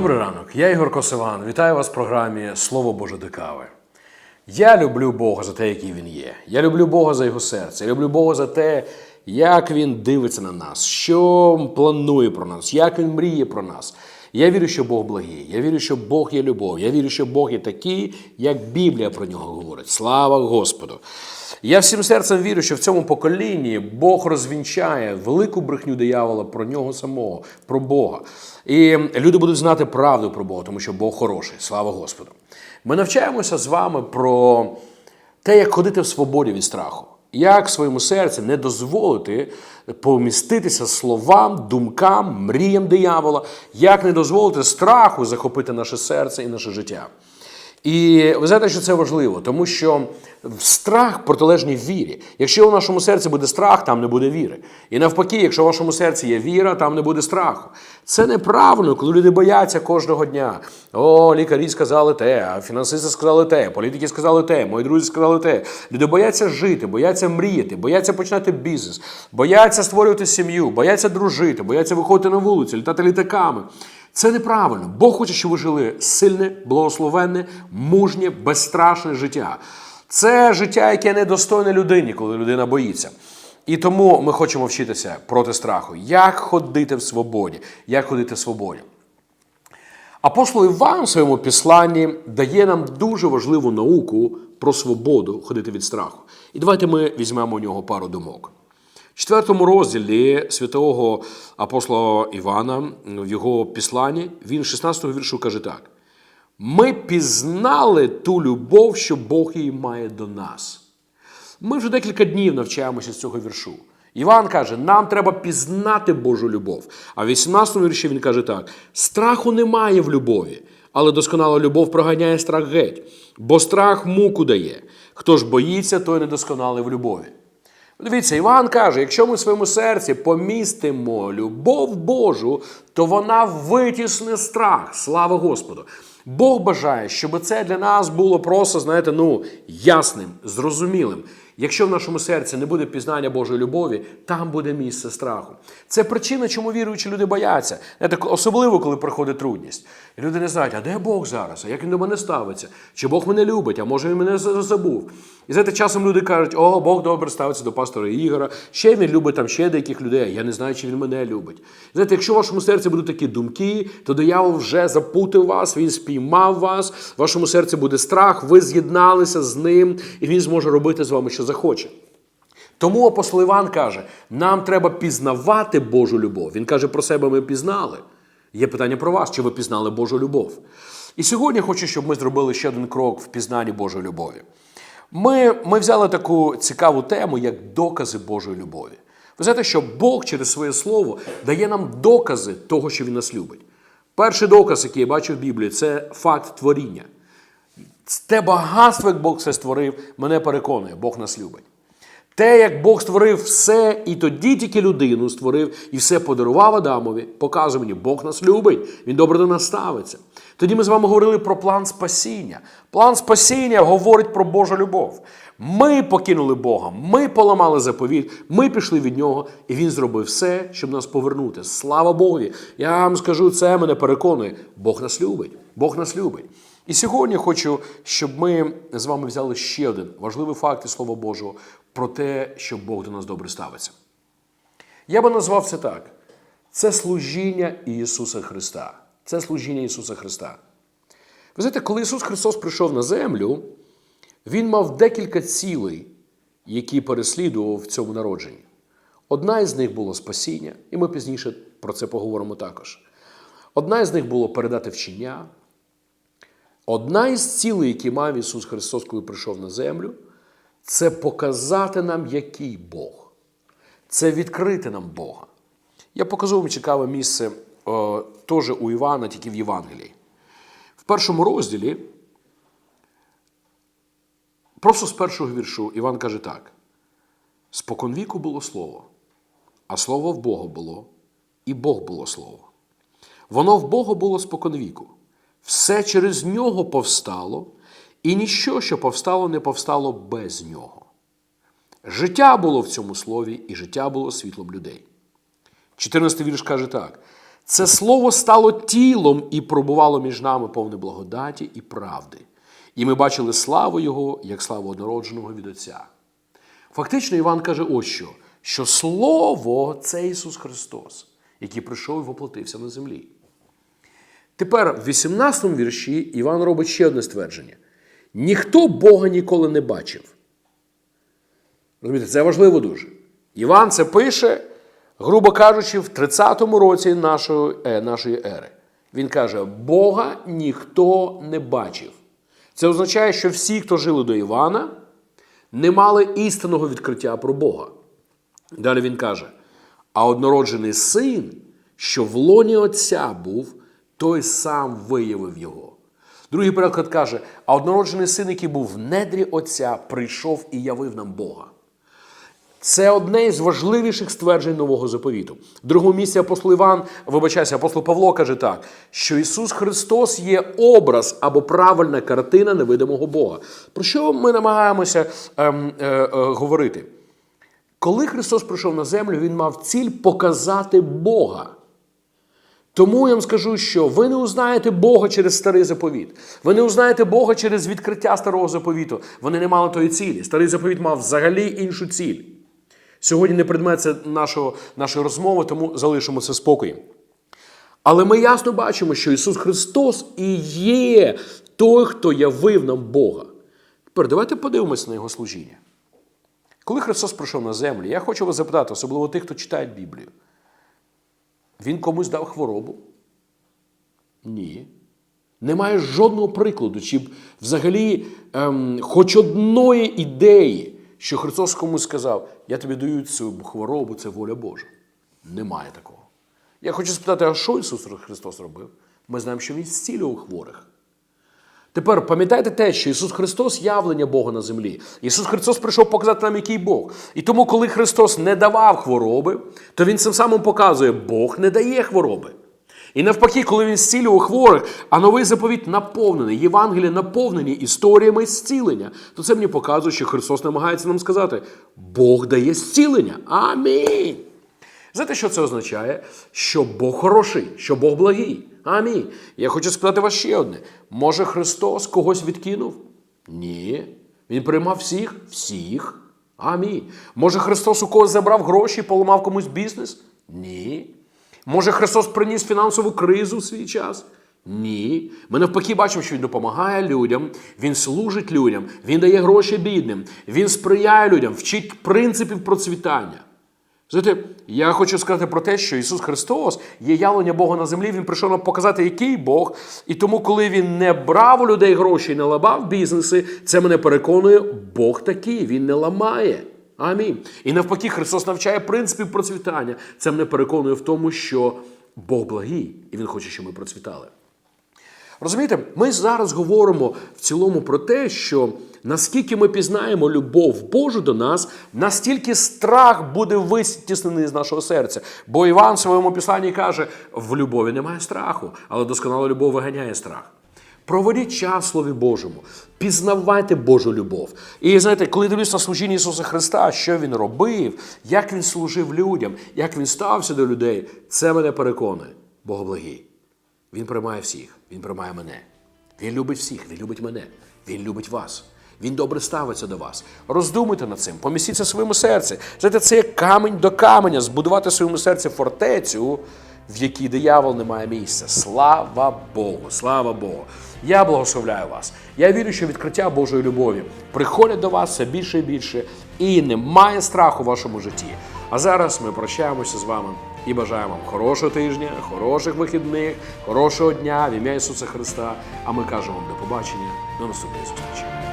Добрий ранок, я Ігор Косиван. Вітаю вас в програмі Слово Боже до. Я люблю Бога за те, який він є. Я люблю Бога за його серце. Я люблю Бога за те, як він дивиться на нас, що планує про нас, як він мріє про нас. Я вірю, що Бог благий. Я вірю, що Бог є любов. Я вірю, що Бог є такий, як Біблія про нього говорить. Слава Господу! Я всім серцем вірю, що в цьому поколінні Бог розвінчає велику брехню диявола про нього самого, про Бога. І люди будуть знати правду про Бога, тому що Бог хороший. Слава Господу. Ми навчаємося з вами про те, як ходити в свободі від страху. Як своєму серці не дозволити поміститися словам, думкам, мріям диявола, як не дозволити страху захопити наше серце і наше життя. І ви знаєте, що це важливо, тому що страх протилежний вірі. Якщо у нашому серці буде страх, там не буде віри. І навпаки, якщо в вашому серці є віра, там не буде страху. Це неправильно, коли люди бояться кожного дня. О, лікарі сказали те, а фінансисти сказали те, політики сказали те, мої друзі сказали те. Люди бояться жити, бояться мріяти, бояться починати бізнес, бояться створювати сім'ю, бояться дружити, бояться виходити на вулицю, літати літаками. Це неправильно. Бог хоче, щоб ви жили сильне, благословенне, мужнє, безстрашне життя. Це життя, яке недостойне людині, коли людина боїться. І тому ми хочемо вчитися проти страху, як ходити в свободі, як ходити в свободі. Апостол Іван в своєму післанні дає нам дуже важливу науку про свободу ходити від страху. І давайте ми візьмемо у нього пару думок. Четвертому розділі святого апостола Івана в його післанні він 16-го віршу каже так: ми пізнали ту любов, що Бог її має до нас. Ми вже декілька днів навчаємося з цього віршу. Іван каже, нам треба пізнати Божу любов. А в 18-му вірші він каже так: страху немає в любові, але досконала любов проганяє страх геть, бо страх муку дає. Хто ж боїться, той недосконалий в любові. Дивіться, Іван каже: якщо ми в своєму серці помістимо любов Божу, то вона витісне страх. Слава Господу! Бог бажає, щоб це для нас було просто, знаєте, ну, ясним, зрозумілим. Якщо в нашому серці не буде пізнання Божої любові, там буде місце страху. Це причина, чому віруючі люди бояться. Особливо, коли приходить трудність. І люди не знають, а де Бог зараз? А як він до мене ставиться? Чи Бог мене любить, а може він мене забув? І знаєте, часом люди кажуть, о, Бог добре ставиться до пастора Ігора, ще він любить там ще деяких людей. Я не знаю, чи він мене любить. І знаєте, якщо в вашому серці будуть такі думки, то диявол вже запутав вас, він спіймав вас, в вашому серці буде страх, ви з'єдналися з ним, і він зможе робити з вами, що захоче. Тому апостол Іван каже: нам треба пізнавати Божу любов. Він каже, про себе ми пізнали. Є питання про вас, чи ви пізнали Божу любов. І сьогодні хочу, щоб ми зробили ще один крок в пізнанні Божої любові. Ми, ми взяли таку цікаву тему, як докази Божої любові. Ви знаєте, що Бог через своє слово дає нам докази того, що Він нас любить. Перший доказ, який я бачу в Біблії, це факт творіння. Те багатство, як Бог це створив, мене переконує, Бог нас любить. Те, як Бог створив все, і тоді тільки людину створив, і все подарував Адамові, показує мені, Бог нас любить, Він добре до нас ставиться. Тоді ми з вами говорили про план спасіння. План спасіння говорить про Божу любов. Ми покинули Бога, ми поламали заповідь, ми пішли від нього, і Він зробив все, щоб нас повернути. Слава Богові! Я вам скажу, це мене переконує. Бог нас любить, Бог нас любить. І сьогодні хочу, щоб ми з вами взяли ще один важливий факт із Слова Божого про те, що Бог до нас добре ставиться. Я би назвав це так: це служіння Ісуса Христа. Це служіння Ісуса Христа. Ви знаєте, коли Ісус Христос прийшов на землю, Він мав декілька цілей, які переслідував в цьому народженні. Одна із них було спасіння, і ми пізніше про це поговоримо також. Одна із них було передати вчення. Одна із цілей, які мав Ісус Христос, коли прийшов на землю, це показати нам, який Бог. Це відкрити нам Бога. Я покажу вам цікаве місце о, теж у Івана, тільки в Євангелії. В першому розділі, просто з першого віршу, Іван каже так: споконвіку було слово, а слово в Бога було, і Бог було слово. Воно в Бога було споконвіку. Все через нього повстало, і ніщо, що повстало, не повстало без нього. Життя було в цьому слові, і життя було світлом людей. 14 вірш каже так: Це слово стало тілом і пробувало між нами повне благодаті і правди. І ми бачили славу Його, як славу однородженого від Отця. Фактично, Іван каже ось що: що Слово це Ісус Христос, який прийшов і воплотився на землі. Тепер в 18 вірші Іван робить ще одне ствердження: ніхто Бога ніколи не бачив. Розумієте, це важливо дуже. Іван це пише, грубо кажучи, в 30-му році нашої, е, нашої ери. Він каже: Бога ніхто не бачив. Це означає, що всі, хто жили до Івана, не мали істинного відкриття про Бога. Далі він каже: а однороджений син, що в лоні Отця був, той сам виявив його. Другий переклад каже: а однороджений син, який був в недрі Отця, прийшов і явив нам Бога. Це одне із важливіших стверджень нового заповіту. В другому місці апостол Іван, вибачайся, апостол Павло каже так, що Ісус Христос є образ або правильна картина невидимого Бога. Про що ми намагаємося ем, е, е, говорити? Коли Христос прийшов на землю, Він мав ціль показати Бога. Тому я вам скажу, що ви не узнаєте Бога через старий заповіт. Ви не узнаєте Бога через відкриття старого заповіту. Вони не мали тої цілі. Старий заповіт мав взагалі іншу ціль. Сьогодні не предмет це нашого, нашої розмови, тому залишимо це спокій. Але ми ясно бачимо, що Ісус Христос і є той, хто явив нам Бога. Тепер давайте подивимося на Його служіння. Коли Христос прийшов на землю, я хочу вас запитати, особливо тих, хто читає Біблію. Він комусь дав хворобу? Ні. Немає жодного прикладу, чи взагалі ем, хоч одної ідеї, що Христос комусь сказав, я тобі даю цю хворобу, це воля Божа. Немає такого. Я хочу спитати, а що Ісус Христос робив? Ми знаємо, що Він зцілював хворих. Тепер пам'ятайте те, що Ісус Христос явлення Бога на землі. Ісус Христос прийшов показати нам, який Бог. І тому, коли Христос не давав хвороби, то Він цим самим показує, Бог не дає хвороби. І навпаки, коли він зцілював хворих, а новий заповіт наповнений, Євангелія наповнені історіями зцілення, то це мені показує, що Христос намагається нам сказати: Бог дає зцілення. Амінь. Знаєте, що це означає? Що Бог хороший, що Бог благий. Амінь. Я хочу спитати вас ще одне: може Христос когось відкинув? Ні. Він приймав всіх? Всіх. Амінь. Може Христос у когось забрав гроші, поламав комусь бізнес? Ні. Може Христос приніс фінансову кризу в свій час? Ні. Ми навпаки бачимо, що Він допомагає людям, Він служить людям, Він дає гроші бідним, Він сприяє людям, вчить принципів процвітання. Знаєте, я хочу сказати про те, що Ісус Христос є явлення Бога на землі, Він прийшов нам показати, який Бог. І тому, коли Він не брав у людей гроші і не ламав бізнеси, це мене переконує, Бог такий, Він не ламає. Амінь. І навпаки, Христос навчає принципів процвітання. Це мене переконує в тому, що Бог благий, і Він хоче, щоб ми процвітали. Розумієте, ми зараз говоримо в цілому про те, що наскільки ми пізнаємо любов Божу до нас, настільки страх буде витіснений з нашого серця. Бо Іван в своєму писанні каже: в любові немає страху, але досконала любов виганяє страх. Проводіть час в Слові Божому, пізнавайте Божу любов. І знаєте, коли дивлюсь служіння Ісуса Христа, що Він робив, як Він служив людям, як Він стався до людей, це мене переконує. Бог благий. Він приймає всіх, Він приймає мене. Він любить всіх, Він любить мене, Він любить вас. Він добре ставиться до вас. Роздумуйте над цим, помістіться в своєму серці. Знаєте, це як камінь до каменя, збудувати в своєму серці фортецю, в якій диявол не має місця. Слава Богу! Слава Богу! Я благословляю вас. Я вірю, що відкриття Божої любові приходять до вас все більше і більше, і немає страху в вашому житті. А зараз ми прощаємося з вами і бажаємо вам хорошого тижня, хороших вихідних, хорошого дня в ім'я Ісуса Христа. А ми кажемо вам до побачення, до наступної зустрічі.